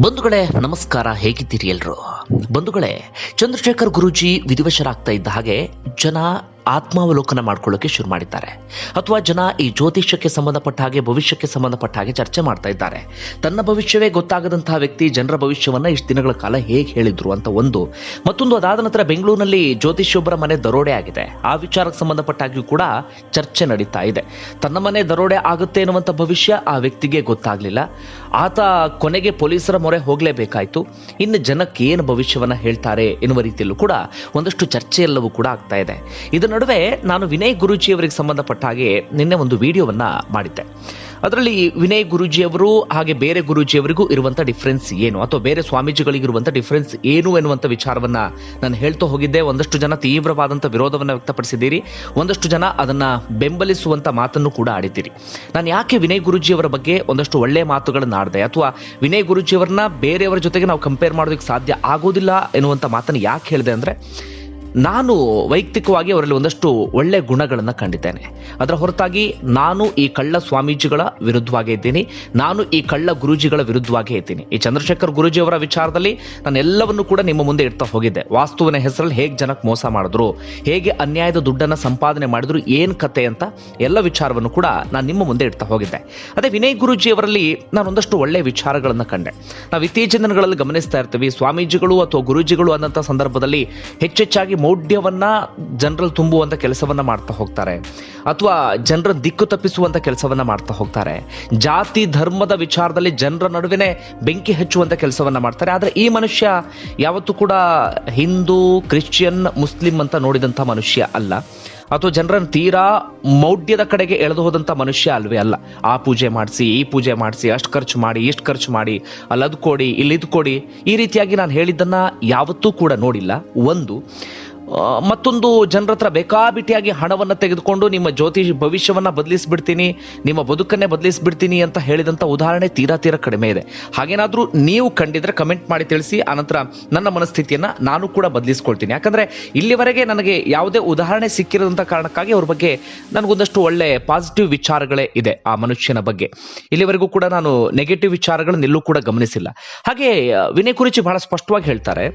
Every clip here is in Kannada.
ಬಂಧುಗಳೇ ನಮಸ್ಕಾರ ಹೇಗಿದ್ದೀರಿ ಎಲ್ರು? ಬಂಧುಗಳೇ ಚಂದ್ರಶೇಖರ್ ಗುರೂಜಿ ವಿಧಿವಶರಾಗ್ತಾ ಇದ್ದ ಹಾಗೆ ಜನ ಆತ್ಮಾವಲೋಕನ ಮಾಡ್ಕೊಳ್ಳೋಕೆ ಶುರು ಮಾಡಿದ್ದಾರೆ. ಅಥವಾ ಜನ ಈ ಜ್ಯೋತಿಷ್ಯಕ್ಕೆ ಸಂಬಂಧಪಟ್ಟ ಹಾಗೆ ಭವಿಷ್ಯಕ್ಕೆ ಸಂಬಂಧಪಟ್ಟ ಹಾಗೆ ಚರ್ಚೆ ಮಾಡ್ತಾ ಇದ್ದಾರೆ. ತನ್ನ ಭವಿಷ್ಯವೇ ಗೊತ್ತಾಗದಂತಹ ವ್ಯಕ್ತಿ ಜನರ ಭವಿಷ್ಯವನ್ನ ಇಷ್ಟು ದಿನಗಳ ಕಾಲ ಹೇಗೆ ಹೇಳಿದ್ರು ಅಂತ ಒಂದು. ಮತ್ತೊಂದು ಅದಾದ ನಂತರ ಬೆಂಗಳೂರಿನಲ್ಲಿ ಜ್ಯೋತಿಷ್ಯೊಬ್ಬರ ಮನೆ ದರೋಡೆ ಆಗಿದೆ. ಆ ವಿಚಾರಕ್ಕೆ ಸಂಬಂಧಪಟ್ಟಾಗಿಯೂ ಕೂಡ ಚರ್ಚೆ ನಡೀತಾ ಇದೆ. ತನ್ನ ಮನೆ ದರೋಡೆ ಆಗುತ್ತೆ ಎನ್ನುವಂಥ ಭವಿಷ್ಯ ಆ ವ್ಯಕ್ತಿಗೆ ಗೊತ್ತಾಗಲಿಲ್ಲ. ಆತ ಕೊನೆಗೆ ಪೊಲೀಸರ ಮೊರೆ ಹೋಗಲೇಬೇಕಾಯ್ತು. ಇನ್ನು ಜನಕ್ಕೆ ಏನು ಭವಿಷ್ಯವನ್ನ ಹೇಳ್ತಾರೆ ಎನ್ನುವ ರೀತಿಯಲ್ಲೂ ಕೂಡ ಒಂದಷ್ಟು ಚರ್ಚೆ ಎಲ್ಲವೂ ಕೂಡ ಆಗ್ತಾ ಇದೆ. ಇದರ ನಡುವೆ ನಾನು ವಿನಯ್ ಗುರುಜಿ ಅವರಿಗೆ ಸಂಬಂಧಪಟ್ಟ ಹಾಗೆ ನಿನ್ನೆ ಒಂದು ವಿಡಿಯೋವನ್ನ ಮಾಡಿದ್ದೆ. ಅದರಲ್ಲಿ ವಿನಯ್ ಗುರೂಜಿಯವರು ಹಾಗೆ ಬೇರೆ ಗುರೂಜಿಯವರಿಗೂ ಇರುವಂಥ ಡಿಫ್ರೆನ್ಸ್ ಏನು? ಅಥವಾ ಬೇರೆ ಸ್ವಾಮೀಜಿಗಳಿಗಿರುವಂಥ ಡಿಫ್ರೆನ್ಸ್ ಏನು ಎನ್ನುವಂಥ ವಿಚಾರವನ್ನ ನಾನು ಹೇಳ್ತಾ ಹೋಗಿದ್ದೆ. ಒಂದಷ್ಟು ಜನ ತೀವ್ರವಾದಂಥ ವಿರೋಧವನ್ನು ವ್ಯಕ್ತಪಡಿಸಿದ್ದೀರಿ. ಒಂದಷ್ಟು ಜನ ಅದನ್ನ ಬೆಂಬಲಿಸುವಂಥ ಮಾತನ್ನು ಕೂಡ ಆಡಿದ್ದೀರಿ. ನಾನು ಯಾಕೆ ವಿನಯ್ ಗುರೂಜಿಯವರ ಬಗ್ಗೆ ಒಂದಷ್ಟು ಒಳ್ಳೆಯ ಮಾತುಗಳನ್ನು ಆಡಿದೆ? ಅಥವಾ ವಿನಯ್ ಗುರೂಜಿಯವರನ್ನ ಬೇರೆಯವರ ಜೊತೆಗೆ ನಾವು ಕಂಪೇರ್ ಮಾಡೋದಕ್ಕೆ ಸಾಧ್ಯ ಆಗೋದಿಲ್ಲ ಎನ್ನುವಂಥ ಮಾತನ್ನು ಯಾಕೆ ಹೇಳಿದೆ ಅಂದರೆ ನಾನು ವೈಯಕ್ತಿಕವಾಗಿ ಅವರಲ್ಲಿ ಒಂದಷ್ಟು ಒಳ್ಳೆ ಗುಣಗಳನ್ನು ಕಂಡಿದ್ದೇನೆ. ಅದರ ಹೊರತಾಗಿ ನಾನು ಈ ಕಳ್ಳ ಸ್ವಾಮೀಜಿಗಳ ವಿರುದ್ಧವಾಗೇ ಇದ್ದೀನಿ. ನಾನು ಈ ಕಳ್ಳ ಗುರೂಜಿಗಳ ವಿರುದ್ಧವಾಗೇ ಇದ್ದೀನಿ. ಈ ಚಂದ್ರಶೇಖರ್ ಗುರೂಜಿ ಅವರ ವಿಚಾರದಲ್ಲಿ ನಾನು ಎಲ್ಲವನ್ನು ಕೂಡ ನಿಮ್ಮ ಮುಂದೆ ಇಡ್ತಾ ಹೋಗಿದ್ದೆ. ವಾಸ್ತುವಿನ ಹೆಸರಲ್ಲಿ ಹೇಗೆ ಜನಕ್ಕೆ ಮೋಸ ಮಾಡಿದ್ರು, ಹೇಗೆ ಅನ್ಯಾಯದ ದುಡ್ಡನ್ನು ಸಂಪಾದನೆ ಮಾಡಿದ್ರು, ಏನು ಕತೆ ಅಂತ ಎಲ್ಲ ವಿಚಾರವನ್ನು ಕೂಡ ನಾನು ನಿಮ್ಮ ಮುಂದೆ ಇಡ್ತಾ ಹೋಗಿದ್ದೆ. ಅದೇ ವಿನಯ್ ಗುರೂಜಿ ಅವರಲ್ಲಿ ನಾನು ಒಂದಷ್ಟು ಒಳ್ಳೆಯ ವಿಚಾರಗಳನ್ನು ಕಂಡೆ. ನಾವು ಇತ್ತೀಚಿನ ದಿನಗಳಲ್ಲಿ ಗಮನಿಸ್ತಾ ಇರ್ತೀವಿ, ಸ್ವಾಮೀಜಿಗಳು ಅಥವಾ ಗುರೂಜಿಗಳು ಅನ್ನಂಥ ಸಂದರ್ಭದಲ್ಲಿ ಹೆಚ್ಚೆಚ್ಚಾಗಿ ಮೌಢ್ಯವನ್ನ ಜನರಲ್ಲಿ ತುಂಬುವಂಥ ಕೆಲಸವನ್ನ ಮಾಡ್ತಾ ಹೋಗ್ತಾರೆ. ಅಥವಾ ಜನರ ದಿಕ್ಕು ತಪ್ಪಿಸುವಂಥ ಕೆಲಸವನ್ನ ಮಾಡ್ತಾ ಹೋಗ್ತಾರೆ. ಜಾತಿ, ಧರ್ಮದ ವಿಚಾರದಲ್ಲಿ ಜನರ ನಡುವೆನೆ ಬೆಂಕಿ ಹಚ್ಚುವಂಥ ಕೆಲಸವನ್ನ ಮಾಡ್ತಾರೆ. ಆದರೆ ಈ ಮನುಷ್ಯ ಯಾವತ್ತೂ ಕೂಡ ಹಿಂದೂ, ಕ್ರಿಶ್ಚಿಯನ್, ಮುಸ್ಲಿಂ ಅಂತ ನೋಡಿದಂಥ ಮನುಷ್ಯ ಅಲ್ಲ. ಅಥವಾ ಜನರನ್ನು ತೀರಾ ಮೌಢ್ಯದ ಕಡೆಗೆ ಎಳೆದು ಹೋದಂಥ ಮನುಷ್ಯ ಅಲ್ವೇ ಅಲ್ಲ. ಆ ಪೂಜೆ ಮಾಡಿಸಿ, ಈ ಪೂಜೆ ಮಾಡಿಸಿ, ಅಷ್ಟು ಖರ್ಚು ಮಾಡಿ, ಇಷ್ಟು ಖರ್ಚು ಮಾಡಿ ಅಲ್ಲಿ ಅದು ಕೊಡಿ ಇಲ್ಲಿ ಇದು ಕೊಡಿ. ಈ ರೀತಿಯಾಗಿ ನಾನು ಹೇಳಿದ್ದನ್ನು ಯಾವತ್ತೂ ಕೂಡ ನೋಡಿಲ್ಲ. ಒಂದು ಮತ್ತೊಂದು ಜನರ ಹತ್ರ ಬೇಕಾಬಿಟ್ಟಿಯಾಗಿ ಹಣವನ್ನು ತೆಗೆದುಕೊಂಡು ನಿಮ್ಮ ಜ್ಯೋತಿಷ್ ಭವಿಷ್ಯವನ್ನ ಬದಲಿಸ್ಬಿಡ್ತೀನಿ, ನಿಮ್ಮ ಬದುಕನ್ನೇ ಬದಲಿಸಿಬಿಡ್ತೀನಿ ಅಂತ ಹೇಳಿದಂಥ ಉದಾಹರಣೆ ತೀರಾ ತೀರಾ ಕಡಿಮೆ ಇದೆ. ಹಾಗೇನಾದ್ರೂ ನೀವು ಕಂಡಿದ್ರೆ ಕಮೆಂಟ್ ಮಾಡಿ ತಿಳಿಸಿ, ಆನಂತರ ನನ್ನ ಮನಸ್ಥಿತಿಯನ್ನ ನಾನು ಕೂಡ ಬದಲಿಸ್ಕೊಳ್ತೀನಿ. ಯಾಕಂದ್ರೆ ಇಲ್ಲಿವರೆಗೆ ನನಗೆ ಯಾವುದೇ ಉದಾಹರಣೆ ಸಿಕ್ಕಿರೋದಂಥ ಕಾರಣಕ್ಕಾಗಿ ಅವ್ರ ಬಗ್ಗೆ ನನಗೊಂದಷ್ಟು ಒಳ್ಳೆ ಪಾಸಿಟಿವ್ ವಿಚಾರಗಳೇ ಇದೆ ಆ ಮನುಷ್ಯನ ಬಗ್ಗೆ. ಇಲ್ಲಿವರೆಗೂ ಕೂಡ ನಾನು ನೆಗೆಟಿವ್ ವಿಚಾರಗಳನ್ನೆಲ್ಲೂ ಕೂಡ ಗಮನಿಸಿಲ್ಲ. ಹಾಗೆ, ವಿನಯ್ ಕುರಿಚಿ ಬಹಳ ಸ್ಪಷ್ಟವಾಗಿ ಹೇಳ್ತಾರೆ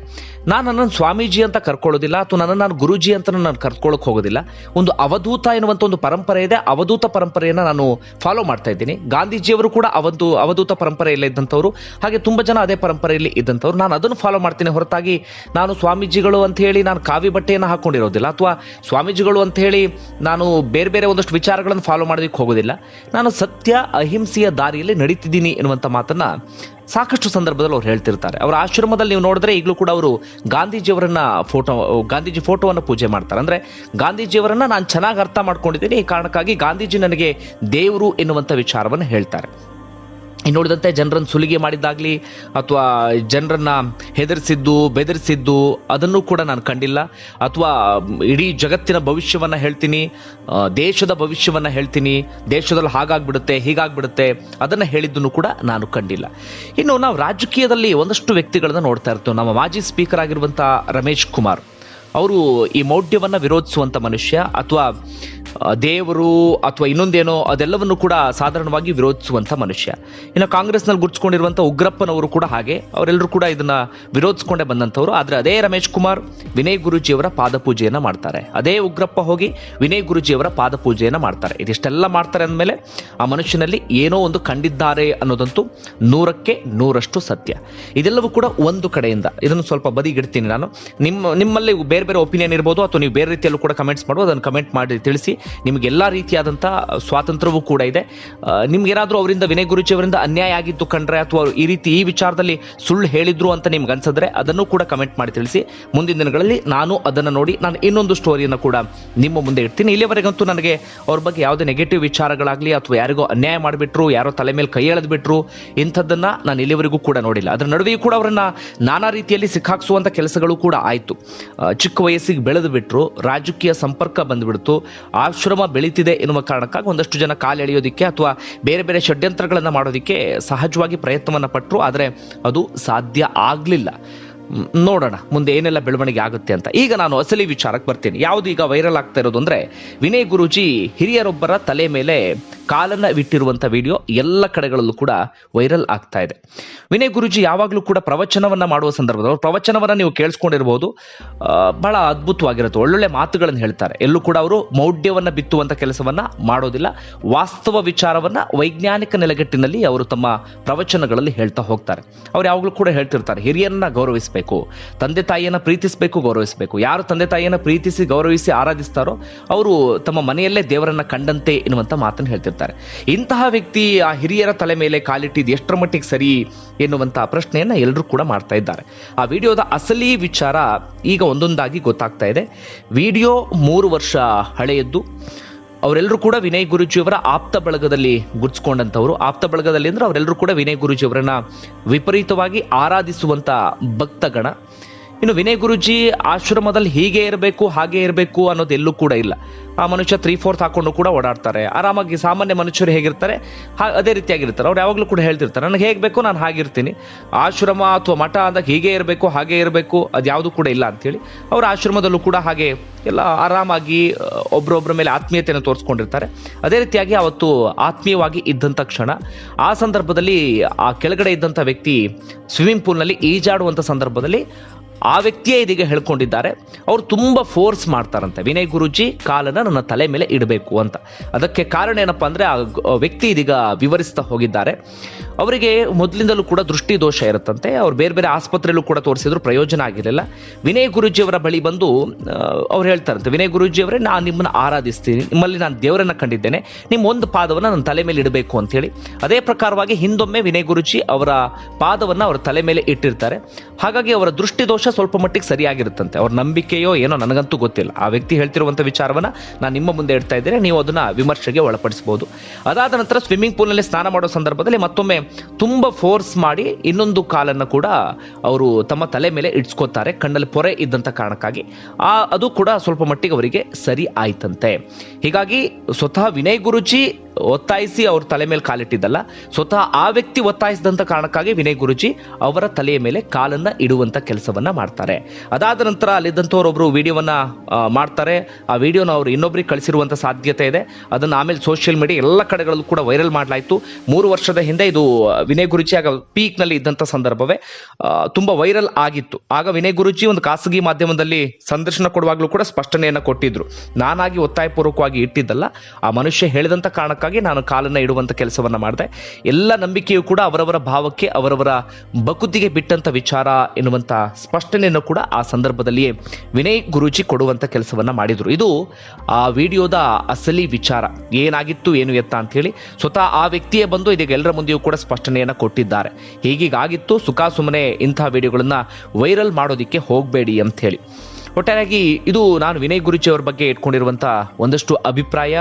ನಾನು ನನ್ನನ್ನು ಸ್ವಾಮೀಜಿ ಅಂತ ಕರ್ಕೊಳ್ಳೋದಿಲ್ಲ, ಅಥವಾ ನಾನು ಗುರುಜಿ ಅಂತ ನಾನು ಕರ್ಕೊಳ್ಳೋಕೆ ಹೋಗೋದಿಲ್ಲ. ಒಂದು ಅವಧೂತ ಎನ್ನುವಂಥ ಒಂದು ಪರಂಪರೆ ಇದೆ. ಅವಧೂತ ಪರಂಪರೆಯನ್ನು ನಾನು ಫಾಲೋ ಮಾಡ್ತಾ ಇದ್ದೀನಿ. ಗಾಂಧೀಜಿಯವರು ಕೂಡ ಅವಧು, ಅವಧೂತ ಪರಂಪರೆಯಲ್ಲಿ ಇದ್ದಂಥವ್ರು. ಹಾಗೆ ತುಂಬ ಜನ ಅದೇ ಪರಂಪರೆಯಲ್ಲಿ ಇದ್ದಂಥವ್ರು. ನಾನು ಅದನ್ನು ಫಾಲೋ ಮಾಡ್ತೀನಿ ಹೊರತಾಗಿ ನಾನು ಸ್ವಾಮೀಜಿಗಳು ಅಂತ ಹೇಳಿ ನಾನು ಕಾವಿ ಬಟ್ಟೆಯನ್ನು ಹಾಕೊಂಡಿರೋದಿಲ್ಲ. ಅಥವಾ ಸ್ವಾಮೀಜಿಗಳು ಅಂತ ಹೇಳಿ ನಾನು ಬೇರೆ ಬೇರೆ ಒಂದಷ್ಟು ವಿಚಾರಗಳನ್ನು ಫಾಲೋ ಮಾಡೋದಕ್ಕೆ ಹೋಗೋದಿಲ್ಲ. ನಾನು ಸತ್ಯ ಅಹಿಂಸೆಯ ದಾರಿಯಲ್ಲಿ ನಡೀತಿದ್ದೀನಿ ಎನ್ನುವಂಥ ಮಾತನ್ನ ಸಾಕಷ್ಟು ಸಂದರ್ಭದಲ್ಲಿ ಅವ್ರು ಹೇಳ್ತಿರ್ತಾರೆ. ಅವರ ಆಶ್ರಮದಲ್ಲಿ ನೀವು ನೋಡಿದ್ರೆ ಈಗಲೂ ಕೂಡ ಅವರು ಗಾಂಧೀಜಿಯವರನ್ನ ಫೋಟೋ, ಗಾಂಧೀಜಿ ಫೋಟೋವನ್ನು ಪೂಜೆ ಮಾಡ್ತಾರೆ. ಅಂದರೆ ಗಾಂಧೀಜಿಯವರನ್ನ ನಾನು ಚೆನ್ನಾಗಿ ಅರ್ಥ ಮಾಡ್ಕೊಂಡಿದ್ದೀನಿ, ಈ ಕಾರಣಕ್ಕಾಗಿ ಗಾಂಧೀಜಿ ನನಗೆ ದೇವರು ಎನ್ನುವಂಥ ವಿಚಾರವನ್ನು ಹೇಳ್ತಾರೆ. ಇನ್ನು ನೋಡಿದಂತೆ ಜನರನ್ನು ಸುಲಿಗೆ ಮಾಡಿದ್ದಾಗಲಿ ಅಥವಾ ಜನರನ್ನ ಹೆದರಿಸಿದ್ದು, ಬೆದರಿಸಿದ್ದು ಅದನ್ನು ಕೂಡ ನಾನು ಕಂಡಿಲ್ಲ. ಅಥವಾ ಇಡೀ ಜಗತ್ತಿನ ಭವಿಷ್ಯವನ್ನು ಹೇಳ್ತೀನಿ ದೇಶದ ಭವಿಷ್ಯವನ್ನು ಹೇಳ್ತೀನಿ, ದೇಶದಲ್ಲಿ ಹಾಗಾಗ್ಬಿಡುತ್ತೆ, ಹೀಗಾಗ್ಬಿಡುತ್ತೆ ಅದನ್ನು ಹೇಳಿದ್ದನ್ನು ಕೂಡ ನಾನು ಕಂಡಿಲ್ಲ. ಇನ್ನು ನಾವು ರಾಜಕೀಯದಲ್ಲಿ ಒಂದಷ್ಟು ವ್ಯಕ್ತಿಗಳನ್ನು ನೋಡ್ತಾ ಇರ್ತೇವೆ. ನಮ್ಮ ಮಾಜಿ ಸ್ಪೀಕರ್ ಆಗಿರುವಂಥ ರಮೇಶ್ ಕುಮಾರ್. ಅವರು ಈ ಮೌಢ್ಯವನ್ನು ವಿರೋಧಿಸುವಂಥ ಮನುಷ್ಯ ಅಥವಾ ದೇವರು ಅಥವಾ ಇನ್ನೊಂದೇನೋ ಅದೆಲ್ಲವನ್ನು ಕೂಡ ಸಾಧಾರಣವಾಗಿ ವಿರೋಧಿಸುವಂಥ ಮನುಷ್ಯ. ಇನ್ನು ಕಾಂಗ್ರೆಸ್ನಲ್ಲಿ ಗುರ್ಚ್ಕೊಂಡಿರುವಂಥ ಉಗ್ರಪ್ಪನವರು ಕೂಡ ಹಾಗೆ. ಅವರೆಲ್ಲರೂ ಕೂಡ ಇದನ್ನ ವಿರೋಧಿಸ್ಕೊಂಡೇ ಬಂದಂಥವ್ರು. ಆದರೆ ಅದೇ ರಮೇಶ್ ಕುಮಾರ್ ವಿನಯ್ ಗುರುಜಿಯವರ ಪಾದಪೂಜೆಯನ್ನು ಮಾಡ್ತಾರೆ. ಅದೇ ಉಗ್ರಪ್ಪ ಹೋಗಿ ವಿನಯ್ ಗುರುಜಿಯವರ ಪಾದಪೂಜೆಯನ್ನು ಮಾಡ್ತಾರೆ. ಇದಿಷ್ಟೆಲ್ಲ ಮಾಡ್ತಾರೆ ಅಂದಮೇಲೆ ಆ ಮನುಷ್ಯನಲ್ಲಿ ಏನೋ ಒಂದು ಕಂಡಿದ್ದಾರೆ ಅನ್ನೋದಂತೂ ನೂರಕ್ಕೆ ನೂರಷ್ಟು ಸತ್ಯ. ಇದೆಲ್ಲವೂ ಕೂಡ ಒಂದು ಕಡೆಯಿಂದ. ಇದನ್ನು ಸ್ವಲ್ಪ ಬದಿಗಿಡ್ತೀನಿ ನಾನು. ನಿಮ್ಮ ನಿಮ್ಮಲ್ಲಿ ಬೇರೆ ಬೇರೆ ಒಪಿನಿಯನ್ ಇರ್ಬೋದು ಅಥವಾ ನೀವು ಬೇರೆ ರೀತಿಯಲ್ಲೂ ಕೂಡ ಕಮೆಂಟ್ಸ್ ಮಾಡ್ಬೋದು. ಅದನ್ನು ಕಮೆಂಟ್ ಮಾಡಿ ತಿಳಿಸಿ. ನಿಮಗೆ ಎಲ್ಲ ರೀತಿಯಾದಂಥ ಸ್ವಾತಂತ್ರ್ಯವೂ ಕೂಡ ಇದೆ. ನಿಮ್ಗೇನಾದರೂ ಅವರಿಂದ ವಿನಯ್ ಗುರುಜಿ ಅವರಿಂದ ಅನ್ಯಾಯ ಆಗಿದ್ದು ಕಂಡ್ರೆ ಅಥವಾ ಈ ರೀತಿ ಈ ವಿಚಾರದಲ್ಲಿ ಸುಳ್ಳು ಹೇಳಿದ್ರು ಅಂತ ನಿಮ್ಗೆ ಅನ್ಸಿದ್ರೆ ಅದನ್ನು ಕೂಡ ಕಮೆಂಟ್ ಮಾಡಿ ತಿಳಿಸಿ. ಮುಂದಿನ ದಿನಗಳಲ್ಲಿ ನಾನು ಅದನ್ನು ನೋಡಿ ನಾನು ಇನ್ನೊಂದು ಸ್ಟೋರಿಯನ್ನು ಕೂಡ ನಿಮ್ಮ ಮುಂದೆ ಇಡ್ತೀನಿ. ಇಲ್ಲಿಯವರೆಗಂತೂ ನನಗೆ ಅವ್ರ ಬಗ್ಗೆ ಯಾವುದೇ ನೆಗೆಟಿವ್ ವಿಚಾರಗಳಾಗಲಿ ಅಥವಾ ಯಾರಿಗೋ ಅನ್ಯಾಯ ಮಾಡಿಬಿಟ್ರು, ಯಾರೋ ತಲೆ ಮೇಲೆ ಕೈ ಎಳೆದು ಬಿಟ್ರು ಇಂಥದ್ದನ್ನ ನಾನು ಇಲ್ಲಿವರೆಗೂ ಕೂಡ ನೋಡಿಲ್ಲ. ಅದರ ನಡುವೆಯೂ ಕೂಡ ಅವರನ್ನು ನಾನಾ ರೀತಿಯಲ್ಲಿ ಸಿಕ್ಕಾಕ್ಸುವಂಥ ಕೆಲಸಗಳು ಕೂಡ ಆಯಿತು. ಚಿಕ್ಕ ವಯಸ್ಸಿಗೆ ಬೆಳೆದು ಬಿಟ್ರು, ರಾಜಕೀಯ ಸಂಪರ್ಕ ಬಂದ್ಬಿಡ್ತು. ಆಶ್ರಮ ಬೆಳೀತಿದೆ ಎನ್ನುವ ಕಾರಣಕ್ಕಾಗಿ ಒಂದಷ್ಟು ಜನ ಕಾಲೆಳೆಯೋದಿಕ್ಕೆ ಅಥವಾ ಬೇರೆ ಬೇರೆ ಷಡ್ಯಂತ್ರಗಳನ್ನು ಮಾಡೋದಕ್ಕೆ ಸಹಜವಾಗಿ ಪ್ರಯತ್ನವನ್ನು ಪಟ್ಟರು ಆದರೆ ಅದು ಸಾಧ್ಯ ಆಗಲಿಲ್ಲ. ನೋಡೋಣ, ಮುಂದೆ ಏನೆಲ್ಲ ಬೆಳವಣಿಗೆ ಆಗುತ್ತೆ ಅಂತ. ಈಗ ನಾನು ಅಸಲಿ ವಿಚಾರಕ್ಕೆ ಬರ್ತೀನಿ. ಯಾವುದು ಈಗ ವೈರಲ್ ಆಗ್ತಾ ಇರೋದು ಅಂದ್ರೆ, ವಿನಯ್ ಗುರುಜಿ ಹಿರಿಯರೊಬ್ಬರ ತಲೆ ಮೇಲೆ ಕಾಲನ್ನ ಬಿಟ್ಟಿರುವಂತ ವಿಡಿಯೋ ಎಲ್ಲ ಕಡೆಗಳಲ್ಲೂ ಕೂಡ ವೈರಲ್ ಆಗ್ತಾ ಇದೆ. ವಿನಯ್ ಗುರುಜಿ ಯಾವಾಗಲೂ ಕೂಡ ಪ್ರವಚನವನ್ನ ಮಾಡುವ ಸಂದರ್ಭದಲ್ಲಿ, ಅವ್ರ ಪ್ರವಚನವನ್ನ ನೀವು ಕೇಳಿಸ್ಕೊಂಡಿರ್ಬೋದು. ಬಹಳ ಅದ್ಭುತವಾಗಿರುತ್ತೆ. ಒಳ್ಳೊಳ್ಳೆ ಮಾತುಗಳನ್ನು ಹೇಳ್ತಾರೆ. ಎಲ್ಲೂ ಕೂಡ ಅವರು ಮೌಢ್ಯವನ್ನ ಬಿತ್ತುವಂತ ಕೆಲಸವನ್ನ ಮಾಡೋದಿಲ್ಲ. ವಾಸ್ತವ ವಿಚಾರವನ್ನ ವೈಜ್ಞಾನಿಕ ನೆಲೆಗಟ್ಟಿನಲ್ಲಿ ಅವರು ತಮ್ಮ ಪ್ರವಚನಗಳಲ್ಲಿ ಹೇಳ್ತಾ ಹೋಗ್ತಾರೆ. ಅವ್ರು ಯಾವಾಗಲೂ ಕೂಡ ಹೇಳ್ತಿರ್ತಾರೆ, ಹಿರಿಯರನ್ನ ಗೌರವಿಸಬೇಕು. ತಂದೆ ತಾಯಿಯನ್ನ ಪ್ರೀತಿಸಬೇಕು, ಗೌರವಿಸಬೇಕು. ಯಾರು ತಂದೆ ತಾಯಿಯನ್ನ ಪ್ರೀತಿಸಿ, ಗೌರವಿಸಿ ಆರಾಧಿಸ್ತಾರೋ ಅವರು ತಮ್ಮ ಮನೆಯಲ್ಲೇ ದೇವರನ್ನ ಕಂಡಂತೆ ಎನ್ನುವಂತ ಮಾತನ್ನು ಹೇಳ್ತಿರ್ತಾರೆ. ಇಂತಹ ವ್ಯಕ್ತಿ ಆ ಹಿರಿಯರ ತಲೆ ಮೇಲೆ ಕಾಲಿಟ್ಟಿದ್ದು ಎಷ್ಟರ ಮಟ್ಟಿಗೆ ಸರಿ ಎನ್ನುವಂತ ಪ್ರಶ್ನೆಯನ್ನ ಎಲ್ಲರೂ ಕೂಡ ಮಾಡ್ತಾ ಇದ್ದಾರೆ. ಆ ವಿಡಿಯೋದ ಅಸಲಿ ವಿಚಾರ ಈಗ ಒಂದೊಂದಾಗಿ ಗೊತ್ತಾಗ್ತಾ ಇದೆ. ವಿಡಿಯೋ ಮೂರು ವರ್ಷ ಹಳೆಯದ್ದು. ಅವರೆಲ್ಲರೂ ಕೂಡ ವಿನಯ್ ಗುರುಜಿಯವರ ಆಪ್ತ ಬಳಗದಲ್ಲಿ ಗುರ್ಸ್ಕೊಂಡಂಥವ್ರು ಆಪ್ತ ಬಳಗದಲ್ಲಿ ಅಂದ್ರೆ ಅವರೆಲ್ಲರೂ ಕೂಡ ವಿನಯ್ ಗುರುಜಿಯವರನ್ನ ವಿಪರೀತವಾಗಿ ಆರಾಧಿಸುವಂತ ಭಕ್ತಗಣ. ಇನ್ನು ವಿನಯ್ ಗುರುಜಿ ಆಶ್ರಮದಲ್ಲಿ ಹೀಗೆ ಇರಬೇಕು, ಹಾಗೆ ಇರಬೇಕು ಅನ್ನೋದು ಎಲ್ಲೂ ಕೂಡ ಇಲ್ಲ. ಆ ಮನುಷ್ಯ ತ್ರೀ ಫೋರ್ತ್ ಹಾಕೊಂಡು ಕೂಡ ಓಡಾಡ್ತಾರೆ. ಆರಾಮಾಗಿ ಸಾಮಾನ್ಯ ಮನುಷ್ಯರು ಹೇಗಿರ್ತಾರೆ? ಅದೇ ರೀತಿಯಾಗಿರ್ತಾರೆ. ಅವ್ರು ಯಾವಾಗಲೂ ಕೂಡ ಹೇಳ್ತಿರ್ತಾರೆ, ನನಗೆ ಹೇಗೆ ಬೇಕು ನಾನು ಹಾಗಿರ್ತೀನಿ ಆಶ್ರಮ ಅಥವಾ ಮಠ ಅಂದಾಗ ಹೀಗೆ ಇರಬೇಕು, ಹಾಗೆ ಇರಬೇಕು, ಅದು ಯಾವುದು ಕೂಡ ಇಲ್ಲ ಅಂತೇಳಿ ಅವ್ರ ಆಶ್ರಮದಲ್ಲೂ ಕೂಡ ಹಾಗೆ ಎಲ್ಲ ಆರಾಮಾಗಿ ಒಬ್ರೊಬ್ಬರ ಮೇಲೆ ಆತ್ಮೀಯತೆಯನ್ನು ತೋರಿಸ್ಕೊಂಡಿರ್ತಾರೆ. ಅದೇ ರೀತಿಯಾಗಿ ಅವತ್ತು ಆತ್ಮೀಯವಾಗಿ ಇದ್ದಂಥ ಕ್ಷಣ, ಆ ಸಂದರ್ಭದಲ್ಲಿ ಆ ಕೆಳಗಡೆ ಇದ್ದಂಥ ವ್ಯಕ್ತಿ ಸ್ವಿಮ್ಮಿಂಗ್ ಪೂಲ್ನಲ್ಲಿ ಈಜಾಡುವಂಥ ಸಂದರ್ಭದಲ್ಲಿ ಆ ವ್ಯಕ್ತಿಯೇ ಇದೀಗ ಹೇಳ್ಕೊಂಡಿದ್ದಾರೆ. ಅವ್ರು ತುಂಬ ಫೋರ್ಸ್ ಮಾಡ್ತಾರಂತೆ. ವಿನಯ್ ಗುರುಜಿ ಕಾಲನ್ನ ನನ್ನ ತಲೆ ಮೇಲೆ ಇಡಬೇಕು ಅಂತ. ಅದಕ್ಕೆ ಕಾರಣ ಏನಪ್ಪಾ ಅಂದ್ರೆ ಆ ವ್ಯಕ್ತಿ ಇದೀಗ ವಿವರಿಸ್ತಾ ಹೋಗಿದ್ದಾರೆ. ಅವರಿಗೆ ಮೊದಲಿಂದಲೂ ಕೂಡ ದೃಷ್ಟಿ ದೋಷ ಇರುತ್ತಂತೆ. ಅವ್ರು ಬೇರೆ ಬೇರೆ ಆಸ್ಪತ್ರೆಯಲ್ಲೂ ಕೂಡ ತೋರಿಸಿದ್ರು, ಪ್ರಯೋಜನ ಆಗಿರಲಿಲ್ಲ. ವಿನಯ್ ಗುರುಜಿಯವರ ಬಳಿ ಬಂದು ಅವ್ರು ಹೇಳ್ತಾರಂತೆ, ವಿನಯ್ ಗುರುಜಿಯವರೇ ನಾನು ನಿಮ್ಮನ್ನ ಆರಾಧಿಸ್ತೀನಿ. ನಿಮ್ಮಲ್ಲಿ ನಾನು ದೇವರನ್ನ ಕಂಡಿದ್ದೇನೆ. ನಿಮ್ಮ ಒಂದು ಪಾದವನ್ನು ನನ್ನ ತಲೆ ಮೇಲೆ ಇಡಬೇಕು ಅಂತೇಳಿ ಅದೇ ಪ್ರಕಾರವಾಗಿ ಹಿಂದೊಮ್ಮೆ ವಿನಯ್ ಗುರುಜಿ ಅವರ ಪಾದವನ್ನು ಅವರ ತಲೆ ಮೇಲೆ ಇಟ್ಟಿರ್ತಾರೆ. ಹಾಗಾಗಿ ಅವರ ದೃಷ್ಟಿ ಸ್ವಲ್ಪ ಮಟ್ಟಿಗೆ ಸರಿಯಾಗಿರುತ್ತಂತೆ. ಅವ್ರ ನಂಬಿಕೆಯೋ ಏನೋ ನನಗಂತೂ ಗೊತ್ತಿಲ್ಲ. ಆ ವ್ಯಕ್ತಿ ಹೇಳ್ತಿರುವಂಥ ವಿಚಾರವನ್ನ ನಾನು ನಿಮ್ಮ ಮುಂದೆ ಇಡ್ತಾ ಇದ್ದೇನೆ, ನೀವು ಅದನ್ನ ವಿಮರ್ಶೆಗೆ ಒಳಪಡಿಸಬಹುದು. ಅದಾದ ನಂತರ ಸ್ವಿಮ್ಮಿಂಗ್ ಪೂಲ್ನಲ್ಲಿ ಸ್ನಾನ ಮಾಡೋ ಸಂದರ್ಭದಲ್ಲಿ ಮತ್ತೊಮ್ಮೆ ತುಂಬ ಫೋರ್ಸ್ ಮಾಡಿ ಇನ್ನೊಂದು ಕಾಲನ್ನು ಕೂಡ ಅವರು ತಮ್ಮ ತಲೆ ಮೇಲೆ ಇಡ್ಸ್ಕೋತಾರೆ, ಕಣ್ಣಲ್ಲಿ ಪೊರೆ ಇದ್ದಂಥ ಕಾರಣಕ್ಕಾಗಿ. ಆ, ಅದು ಕೂಡ ಸ್ವಲ್ಪ ಮಟ್ಟಿಗೆ ಅವರಿಗೆ ಸರಿ ಆಯ್ತಂತೆ. ಹೀಗಾಗಿ ಸ್ವತಃ ವಿನಯ್ ಗುರುಜಿ ಒತ್ತಾಯಿಸಿ ಅವ್ರ ತಲೆ ಮೇಲೆ ಕಾಲಿಟ್ಟಿದ್ದಲ್ಲ, ಸ್ವತಃ ಆ ವ್ಯಕ್ತಿ ಒತ್ತಾಯಿಸಿದಂಥ ಕಾರಣಕ್ಕಾಗಿ ವಿನಯ್ ಗುರುಜಿ ಅವರ ತಲೆಯ ಮೇಲೆ ಕಾಲನ್ನ ಇಡುವಂತ ಕೆಲಸವನ್ನ ಮಾಡ್ತಾರೆ. ಅದಾದ ನಂತರ ಅಲ್ಲಿದ್ದಂಥವ್ರೊಬ್ರು ವಿಡಿಯೋವನ್ನು ಮಾಡ್ತಾರೆ. ಆ ವಿಡಿಯೋನ ಅವರು ಇನ್ನೊಬ್ರಿಗೆ ಕಳಿಸಿರುವಂತ ಸಾಧ್ಯತೆ ಇದೆ. ಅದನ್ನ ಆಮೇಲೆ ಸೋಷಿಯಲ್ ಮೀಡಿಯಾ ಎಲ್ಲ ಕಡೆಗಳಲ್ಲೂ ಕೂಡ ವೈರಲ್ ಮಾಡಲಾಯಿತು. ಮೂರು ವರ್ಷದ ಹಿಂದೆ ಇದು ವಿನಯ್ ಗುರುಜಿ ಆಗ ಪೀಕ್ನಲ್ಲಿ ಇದ್ದಂಥ ಸಂದರ್ಭವೇ. ತುಂಬ ವೈರಲ್ ಆಗಿತ್ತು. ಆಗ ವಿನಯ್ ಗುರುಜಿ ಒಂದು ಖಾಸಗಿ ಮಾಧ್ಯಮದಲ್ಲಿ ಸಂದರ್ಶನ ಕೊಡುವಾಗಲೂ ಕೂಡ ಸ್ಪಷ್ಟನೆಯನ್ನು ಕೊಟ್ಟಿದ್ರು. ನಾನಾಗಿ ಒತ್ತಾಯಪೂರ್ವಕವಾಗಿ ಇಟ್ಟಿದ್ದಲ್ಲ. ಆ ಮನುಷ್ಯ ಹೇಳಿದಂತ ಕಾರಣಕ್ಕಾಗಿ ನಾನು ಕಾಲನ್ನ ಇಡುವಂಥ ಕೆಲಸವನ್ನ ಮಾಡಿದೆ. ಎಲ್ಲ ನಂಬಿಕೆಯು ಕೂಡ ಅವರವರ ಭಾವಕ್ಕೆ, ಅವರವರ ಬಕುತಿಗೆ ಬಿಟ್ಟಂತ ವಿಚಾರ ಎನ್ನುವಂತ ಸ್ಪಷ್ಟನೆಯನ್ನು ಕೂಡ ಆ ಸಂದರ್ಭದಲ್ಲಿಯೇ ವಿನಯ್ ಗುರೂಜಿ ಕೊಡುವಂಥ ಕೆಲಸವನ್ನು ಮಾಡಿದರು. ಇದು ಆ ವಿಡಿಯೋದ ಅಸಲಿ ವಿಚಾರ. ಏನಾಗಿತ್ತು, ಏನು ಎತ್ತ ಅಂತ ಹೇಳಿ ಸ್ವತಃ ಆ ವ್ಯಕ್ತಿಯೇ ಬಂದು ಇದೀಗ ಎಲ್ಲರ ಮುಂದೆಯೂ ಕೂಡ ಸ್ಪಷ್ಟನೆಯನ್ನು ಕೊಟ್ಟಿದ್ದಾರೆ. ಹೀಗೀಗಾಗಿತ್ತು ಸುಖ ಸುಮ್ಮನೆ ಇಂತಹ ವಿಡಿಯೋಗಳನ್ನ ವೈರಲ್ ಮಾಡೋದಿಕ್ಕೆ ಹೋಗಬೇಡಿ ಅಂತ ಒಟ್ಟಾರೆಯಾಗಿ ಇದು ನಾನು ವಿನಯ್ ಗುರುಜಿ ಅವರ ಬಗ್ಗೆ ಇಟ್ಕೊಂಡಿರುವಂತ ಒಂದಷ್ಟು ಅಭಿಪ್ರಾಯ,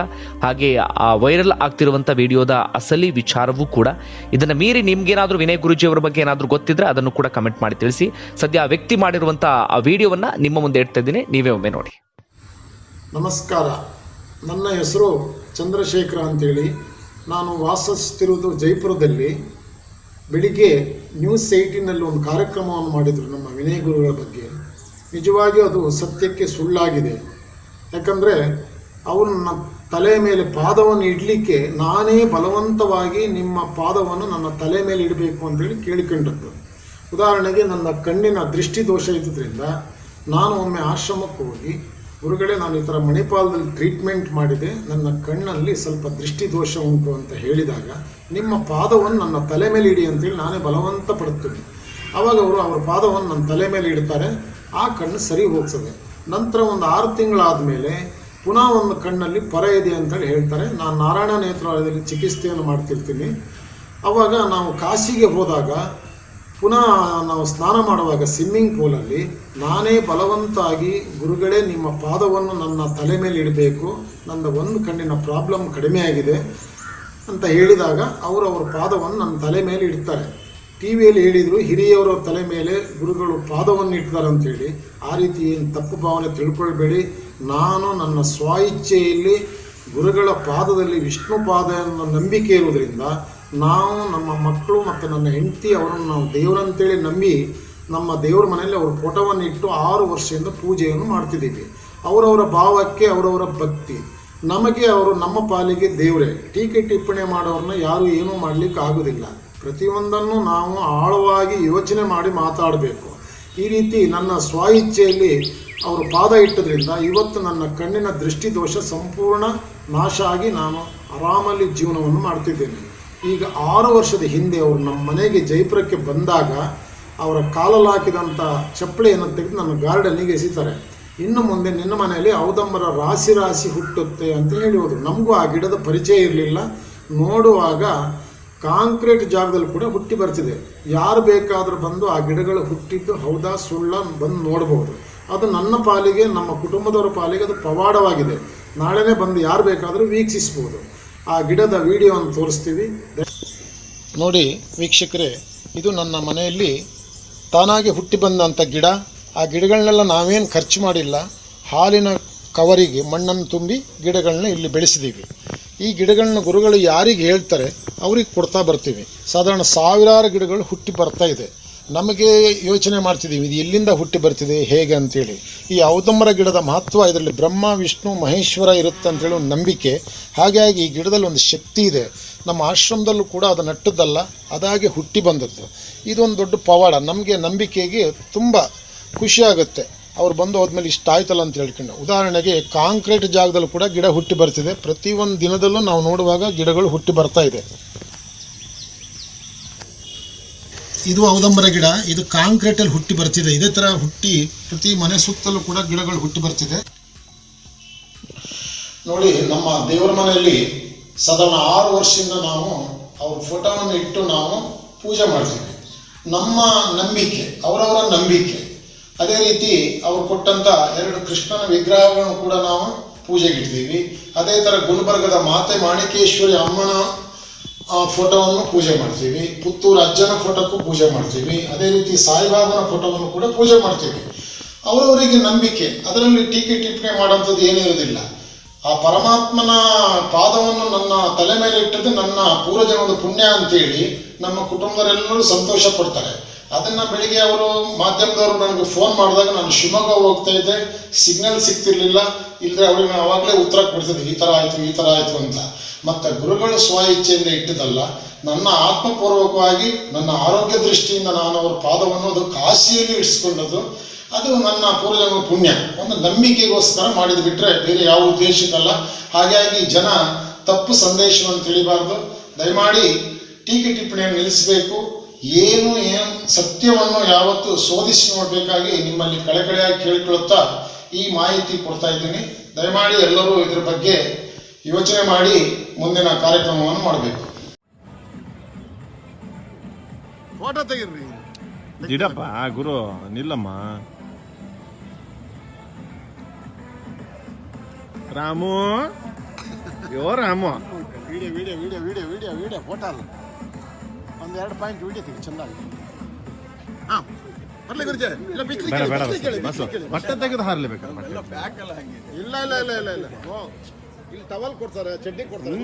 ಹಾಗೆ ಆ ವೈರಲ್ ಆಗ್ತಿರುವಂತ ವಿಡಿಯೋದ ಅಸಲಿ ವಿಚಾರವೂ ಕೂಡ. ಇದನ್ನ ಮೀರಿ ನಿಮ್ಗೇನಾದ್ರೂ ವಿನಯ್ ಗುರುಜಿ ಅವರ ಬಗ್ಗೆ ಏನಾದ್ರೂ ಗೊತ್ತಿದ್ರೆ ಅದನ್ನು ಕೂಡ ಕಮೆಂಟ್ ಮಾಡಿ ತಿಳಿಸಿ. ಸದ್ಯ ಆ ವ್ಯಕ್ತಿ ಮಾಡಿರುವಂತ ಆ ವಿಡಿಯೋವನ್ನ ನಿಮ್ಮ ಮುಂದೆ ಇಡ್ತಾ ಇದ್ದೀನಿ. ನೀವೇ ಒಮ್ಮೆ ನೋಡಿ. ನಮಸ್ಕಾರ. ನನ್ನ ಹೆಸರು ಚಂದ್ರಶೇಖರ ಅಂತೇಳಿ. ನಾನು ವಾಸಿಸ್ತಿರುವುದು ಜೈಪುರದಲ್ಲಿ. ಬೆಳಿಗ್ಗೆ ನ್ಯೂಸ್ ಏಯ್ಟೀನಲ್ಲಿ ಒಂದು ಕಾರ್ಯಕ್ರಮವನ್ನು ಮಾಡಿದರು ನಮ್ಮ ವಿನಯ ಗುರುಗಳ ಬಗ್ಗೆ. ನಿಜವಾಗಿಯೂ ಅದು ಸತ್ಯಕ್ಕೆ ಸುಳ್ಳಾಗಿದೆ. ಯಾಕಂದರೆ ನನ್ನ ತಲೆ ಮೇಲೆ ಪಾದವನ್ನು ಇಡಲಿಕ್ಕೆ ನಾನೇ ಬಲವಂತವಾಗಿ ನಿಮ್ಮ ಪಾದವನ್ನು ನನ್ನ ತಲೆ ಮೇಲೆ ಇಡಬೇಕು ಅಂತೇಳಿ ಕೇಳಿಕೊಂಡದ್ದು. ಉದಾಹರಣೆಗೆ ನನ್ನ ಕಣ್ಣಿನ ದೃಷ್ಟಿ ದೋಷ ಇದ್ದುದರಿಂದ ನಾನು ಒಮ್ಮೆ ಆಶ್ರಮಕ್ಕೆ ಹೋಗಿ, ಗುರುಗಳೇ ನಾನು ಈ ಥರ ಮಣಿಪಾಲದಲ್ಲಿ ಟ್ರೀಟ್ಮೆಂಟ್ ಮಾಡಿದೆ, ನನ್ನ ಕಣ್ಣಲ್ಲಿ ಸ್ವಲ್ಪ ದೃಷ್ಟಿ ದೋಷ ಉಂಟು ಅಂತ ಹೇಳಿದಾಗ ನಿಮ್ಮ ಪಾದವನ್ನು ನನ್ನ ತಲೆ ಮೇಲೆ ಇಡಿ ಅಂತೇಳಿ ನಾನೇ ಬಲವಂತ ಪಡುತ್ತೇನೆ. ಆವಾಗ ಅವರು, ಅವರ ಪಾದವನ್ನು ನನ್ನ ತಲೆ ಮೇಲೆ ಇಡ್ತಾರೆ. ಆ ಕಣ್ಣು ಸರಿ ಹೋಗ್ತದೆ. ನಂತರ ಒಂದು ಆರು ತಿಂಗಳಾದ ಮೇಲೆ ಪುನಃ ಒಂದು ಕಣ್ಣಲ್ಲಿ ಪರ ಇದೆ ಅಂತೇಳಿ ಹೇಳ್ತಾರೆ. ನಾನು ನಾರಾಯಣ ನೇತ್ರಾಲಯದಲ್ಲಿ ಚಿಕಿತ್ಸೆಯನ್ನು ಮಾಡ್ತಿರ್ತೀನಿ. ಆವಾಗ ನಾವು ಕಾಶಿಗೆ ಹೋದಾಗ, ಪುನಃ ನಾವು ಸ್ನಾನ ಮಾಡುವಾಗ ಸ್ವಿಮ್ಮಿಂಗ್ ಪೂಲಲ್ಲಿ ನಾನೇ ಬಲವಂತಾಗಿ ಗುರುಗಳೇ ನಿಮ್ಮ ಪಾದವನ್ನು ನನ್ನ ತಲೆ ಮೇಲೆ ಇಡಬೇಕು. ನನ್ನ ಒಂದು ಕಣ್ಣಿನ ಪ್ರಾಬ್ಲಮ್ ಕಡಿಮೆ ಆಗಿದೆ ಅಂತ ಹೇಳಿದಾಗ ಅವರು ಅವ್ರ ಪಾದವನ್ನು ನನ್ನ ತಲೆ ಮೇಲೆ ಇಡ್ತಾರೆ. ಟಿ ವಿಯಲ್ಲಿ ಹೇಳಿದರು ಹಿರಿಯವರ ತಲೆ ಮೇಲೆ ಗುರುಗಳು ಪಾದವನ್ನು ಇಟ್ಟಿದ್ದಾರೆ ಅಂತೇಳಿ ಆ ರೀತಿ ಏನು ತಪ್ಪು ಭಾವನೆ ತಿಳ್ಕೊಳ್ಬೇಡಿ. ನಾನು ನನ್ನ ಸ್ವಇಚ್ಛೆಯಲ್ಲಿ ಗುರುಗಳ ಪಾದದಲ್ಲಿ ವಿಷ್ಣು ಪಾದ ನಂಬಿಕೆ ಇರುವುದರಿಂದ ನಾವು ನಮ್ಮ ಮಕ್ಕಳು ಮತ್ತು ನನ್ನ ಹೆಂಡತಿ ಅವರನ್ನು ನಾವು ದೇವರಂತೇಳಿ ನಂಬಿ ನಮ್ಮ ದೇವರ ಮನೆಯಲ್ಲಿ ಅವರು ಫೋಟೋವನ್ನು ಇಟ್ಟು ಆರು ವರ್ಷದಿಂದ ಪೂಜೆಯನ್ನು ಮಾಡ್ತಿದ್ದೀವಿ. ಅವರವರ ಭಾವಕ್ಕೆ, ಅವರವರ ಭಕ್ತಿ. ನಮಗೆ ಅವರು ನಮ್ಮ ಪಾಲಿಗೆ ದೇವರೇ. ಟೀಕೆ ಟಿಪ್ಪಣಿ ಮಾಡೋರನ್ನ ಯಾರು ಏನೂ ಮಾಡಲಿಕ್ಕೆ ಆಗೋದಿಲ್ಲ ಪ್ರತಿಯೊಂದನ್ನು ನಾವು ಆಳವಾಗಿ ಯೋಚನೆ ಮಾಡಿ ಮಾತಾಡಬೇಕು. ಈ ರೀತಿ ನನ್ನ ಸ್ವ ಇಚ್ಛೆಯಲ್ಲಿ ಅವರು ಪಾದ ಇಟ್ಟದ್ರಿಂದ ಇವತ್ತು ನನ್ನ ಕಣ್ಣಿನ ದೃಷ್ಟಿ ದೋಷ ಸಂಪೂರ್ಣ ನಾಶ ಆಗಿ ನಾನು ಆರಾಮಲ್ಲಿ ಜೀವನವನ್ನು ಮಾಡ್ತಿದ್ದೇನೆ. ಈಗ ಆರು ವರ್ಷದ ಹಿಂದೆ ಅವರು ನಮ್ಮ ಮನೆಗೆ ಜೈಪುರಕ್ಕೆ ಬಂದಾಗ ಅವರ ಕಾಲಲ್ಲಿ ಹಾಕಿದಂಥ ಚಪ್ಪಳಿಯನ್ನು ತೆಗೆದು ನನ್ನ ಗಾರ್ಡನಿಗೆ ಎಸಿತಾರೆ. ಇನ್ನು ಮುಂದೆ ನಿನ್ನ ಮನೆಯಲ್ಲಿ ಔದಂಬರ ರಾಶಿ ರಾಶಿ ಹುಟ್ಟುತ್ತೆ ಅಂತ ಹೇಳಿ ಹೋದರು. ನಮಗೂ ಆ ಗಿಡದ ಪರಿಚಯ ಇರಲಿಲ್ಲ. ನೋಡುವಾಗ ಕಾಂಕ್ರೀಟ್ ಜಾಗದಲ್ಲಿ ಕೂಡ ಹುಟ್ಟಿ ಬರ್ತಿದೆ. ಯಾರು ಬೇಕಾದರೂ ಬಂದು ಆ ಗಿಡಗಳು ಹುಟ್ಟಿದ್ದು ಹೌದಾ ಸುಳ್ಳ ಬಂದು ನೋಡ್ಬೋದು. ಅದು ನನ್ನ ಪಾಲಿಗೆ, ನಮ್ಮ ಕುಟುಂಬದವರ ಪಾಲಿಗೆ ಅದು ಪವಾಡವಾಗಿದೆ. ನಾಳೆನೇ ಬಂದು ಯಾರು ಬೇಕಾದರೂ ವೀಕ್ಷಿಸಬಹುದು ಆ ಗಿಡದ ವಿಡಿಯೋವನ್ನು ತೋರಿಸ್ತೀವಿ. ನೋಡಿ ವೀಕ್ಷಕರೇ, ಇದು ನನ್ನ ಮನೆಯಲ್ಲಿ ತಾನಾಗಿ ಹುಟ್ಟಿ ಬಂದಂಥ ಗಿಡ. ಆ ಗಿಡಗಳನ್ನೆಲ್ಲ ನಾವೇನು ಖರ್ಚು ಮಾಡಿಲ್ಲ. ಹಾಲಿನ ಕವರಿಗೆ ಮಣ್ಣನ್ನು ತುಂಬಿ ಗಿಡಗಳನ್ನ ಇಲ್ಲಿ ಬೆಳೆಸಿದ್ದೀವಿ ಈ ಗಿಡಗಳನ್ನ ಗುರುಗಳು ಯಾರಿಗೆ ಹೇಳ್ತಾರೆ? ಅವ್ರಿಗೆ ಕೊಡ್ತಾ ಬರ್ತೀವಿ. ಸಾಧಾರಣ ಸಾವಿರಾರು ಗಿಡಗಳು ಹುಟ್ಟಿ ಬರ್ತಾ ಇದೆ. ನಮಗೆ ಯೋಚನೆ ಮಾಡ್ತಿದ್ದೀವಿ, ಇದು ಎಲ್ಲಿಂದ ಹುಟ್ಟಿ ಬರ್ತಿದೆ, ಹೇಗೆ ಅಂತೇಳಿ. ಈ ಔದಂಬರ ಗಿಡದ ಮಹತ್ವ, ಇದರಲ್ಲಿ ಬ್ರಹ್ಮ, ವಿಷ್ಣು, ಮಹೇಶ್ವರ ಇರುತ್ತೆ ಅಂತೇಳಿ ಒಂದು ನಂಬಿಕೆ. ಹಾಗಾಗಿ ಈ ಗಿಡದಲ್ಲಿ ಒಂದು ಶಕ್ತಿ ಇದೆ. ನಮ್ಮ ಆಶ್ರಮದಲ್ಲೂ ಕೂಡ ಅದು ನಟ್ಟದ್ದಲ್ಲ, ಅದಾಗಿ ಹುಟ್ಟಿ ಬಂದದ್ದು. ಇದೊಂದು ದೊಡ್ಡ ಪವಾಡ. ನಮಗೆ ನಂಬಿಕೆಗೆ ತುಂಬ ಖುಷಿಯಾಗುತ್ತೆ ಅವ್ರು ಬಂದು ಹೋದ್ಮೇಲೆ ಇಷ್ಟ ಆಯ್ತಲ್ಲ ಅಂತ ಹೇಳ್ಕೊಂಡು. ಉದಾಹರಣೆಗೆ ಕಾಂಕ್ರೀಟ್ ಜಾಗದಲ್ಲೂ ಕೂಡ ಗಿಡ ಹುಟ್ಟಿ ಬರ್ತಿದೆ. ಪ್ರತಿಯೊಂದು ದಿನದಲ್ಲೂ ನಾವು ನೋಡುವಾಗ ಗಿಡಗಳು ಹುಟ್ಟಿ ಬರ್ತಾ ಇದೆ. ಇದು ಔದಂಬರ ಗಿಡ, ಇದು ಕಾಂಕ್ರೀಟಲ್ಲಿ ಹುಟ್ಟಿ ಬರ್ತಿದೆ. ಇದೇ ಥರ ಹುಟ್ಟಿ ಪ್ರತಿ ಮನೆ ಸುತ್ತಲೂ ಕೂಡ ಗಿಡಗಳು ಹುಟ್ಟಿ ಬರ್ತಿದೆ. ನೋಡಿ, ನಮ್ಮ ದೇವರ ಮನೆಯಲ್ಲಿ ಸಾಧಾರಣ ಆರು ವರ್ಷದಿಂದ ನಾವು ಅವ್ರ ಫೋಟೋವನ್ನು ಇಟ್ಟು ನಾವು ಪೂಜೆ ಮಾಡ್ತೀವಿ. ನಮ್ಮ ನಂಬಿಕೆ, ಅವರವರ ನಂಬಿಕೆ. ಅದೇ ರೀತಿ ಅವ್ರು ಕೊಟ್ಟಂತ ಎರಡು ಕೃಷ್ಣನ ವಿಗ್ರಹಗಳನ್ನು ಕೂಡ ನಾವು ಪೂಜೆಗಿಡ್ತೀವಿ ಅದೇ ಥರ ಗುಲ್ಬರ್ಗದ ಮಾತೆ ಮಾಣಿಕೇಶ್ವರಿ ಅಮ್ಮನ ಆ ಫೋಟೋವನ್ನು ಪೂಜೆ ಮಾಡ್ತೀವಿ. ಪುತ್ತೂರು ಅಜ್ಜನ ಫೋಟೋಕ್ಕೂ ಪೂಜೆ ಮಾಡ್ತೀವಿ. ಅದೇ ರೀತಿ ಸಾಯಿಬಾಬನ ಫೋಟೋವನ್ನು ಕೂಡ ಪೂಜೆ ಮಾಡ್ತೀವಿ. ಅವರವರಿಗೆ ನಂಬಿಕೆ. ಅದರಲ್ಲಿ ಟೀಕೆ ಟಿಪ್ಪಣಿ ಮಾಡೋಂಥದ್ದು ಏನಿರೋದಿಲ್ಲ ಆ ಪರಮಾತ್ಮನ ಪಾದವನ್ನು ನನ್ನ ತಲೆ ಮೇಲೆ ಇಟ್ಟದ್ದು ನನ್ನ ಪೂರ್ವಜನ್ಮದ ಪುಣ್ಯ ಅಂತೇಳಿ ನಮ್ಮ ಕುಟುಂಬದವರೆಲ್ಲರೂ ಸಂತೋಷ ಪಡ್ತಾರೆ. ಅದನ್ನ ಬೆಳಿಗ್ಗೆ ಅವರು ಮಾಧ್ಯಮದವರು ನನಗೆ ಫೋನ್ ಮಾಡಿದಾಗ ನಾನು ಶಿವಮೊಗ್ಗ ಹೋಗ್ತಾ ಇದ್ದೆ. ಸಿಗ್ನಲ್ ಸಿಗ್ತಿರ್ಲಿಲ್ಲ. ಇಲ್ಲದೆ ಅವ್ರಿಗೆ ನಾನು ಆವಾಗಲೇ ಉತ್ತರ ಕೊಡ್ತಿದ್ದೆ. ಈ ಥರ ಆಯಿತು, ಈ ಥರ ಆಯಿತು ಅಂತ. ಮತ್ತೆ ಗುರುಗಳು ಸ್ವ ಇಚ್ಛೆಯಿಂದ ಇಟ್ಟಿದ್ದಲ್ಲ ನನ್ನ ಆತ್ಮಪೂರ್ವಕವಾಗಿ, ನನ್ನ ಆರೋಗ್ಯ ದೃಷ್ಟಿಯಿಂದ ನಾನು ಅವರ ಪಾದವನ್ನು ಅದು ಕಾಶಿಯಲ್ಲಿ ಇಡಿಸ್ಕೊಂಡದ್ದು, ಅದು ನನ್ನ ಪೂರ್ವಜನ್ಮ ಪುಣ್ಯ. ಒಂದು ನಂಬಿಕೆಗೋಸ್ಕರ ಮಾಡಿದ್ದು ಬಿಟ್ಟರೆ ಬೇರೆ ಯಾವ ಉದ್ದೇಶಕ್ಕಲ್ಲ ಹಾಗಾಗಿ ಜನ ತಪ್ಪು ಸಂದೇಶವನ್ನು ತಿಳಿಬಾರ್ದು. ದಯಮಾಡಿ ಟೀಕೆ ಟಿಪ್ಪಣಿಯನ್ನು ನಿಲ್ಲಿಸಬೇಕು. ಏನು ಏನು ಸತ್ಯವನ್ನು ಯಾವತ್ತು ಶೋಧಿಸಿ ನೋಡಬೇಕಾಗಿ ನಿಮ್ಮಲ್ಲಿ ಕಳೆಕಳೆಯಾಗಿ ಕೇಳಿಕೊಳ್ಳುತ್ತಾ ಈ ಮಾಹಿತಿ ಕೊಡ್ತಾ ಇದ್ದೀನಿ. ದಯಮಾಡಿ ಎಲ್ಲರೂ ಇದ್ರ ಬಗ್ಗೆ ಯೋಚನೆ ಮಾಡಿ ಮುಂದಿನ ಕಾರ್ಯಕ್ರಮವನ್ನು ಮಾಡಬೇಕು. ಫೋಟೋ ತೆಗೀರಿ. ಇಡಪ್ಪ ಗುರು ನಿಲ್ಲಮ್ಮ. Ramu? Yo Ramu. Video video video video video video photo ಅಲ್ಲ ಒಂದು ಎರಡು ಪಾಯಿಂಟ್ ವಿಡಿಯೋ ತೆಗಿ ಚೆನ್ನಾಗಿ ಹಾಂ ಬರ್ಲಿ ಗುರುಜಿ. ಇಲ್ಲ. ಬಟ್ಟೆ ತೆಗೆದು ಹಾರ್ಲೇಬೇಕಲ್ಲ ಬಟ್ಟೆ. ಇಲ್ಲ ಇಲ್ಲ ಇಲ್ಲ ಇಲ್ಲ ಇಲ್ಲ. ಓ. ಇಲ್ಲಿ ಟವಲ್ ಕೊಡ್ತಾರೆ ಚಡ್ಡಿ ಕೊಡ್ತಾರೆ.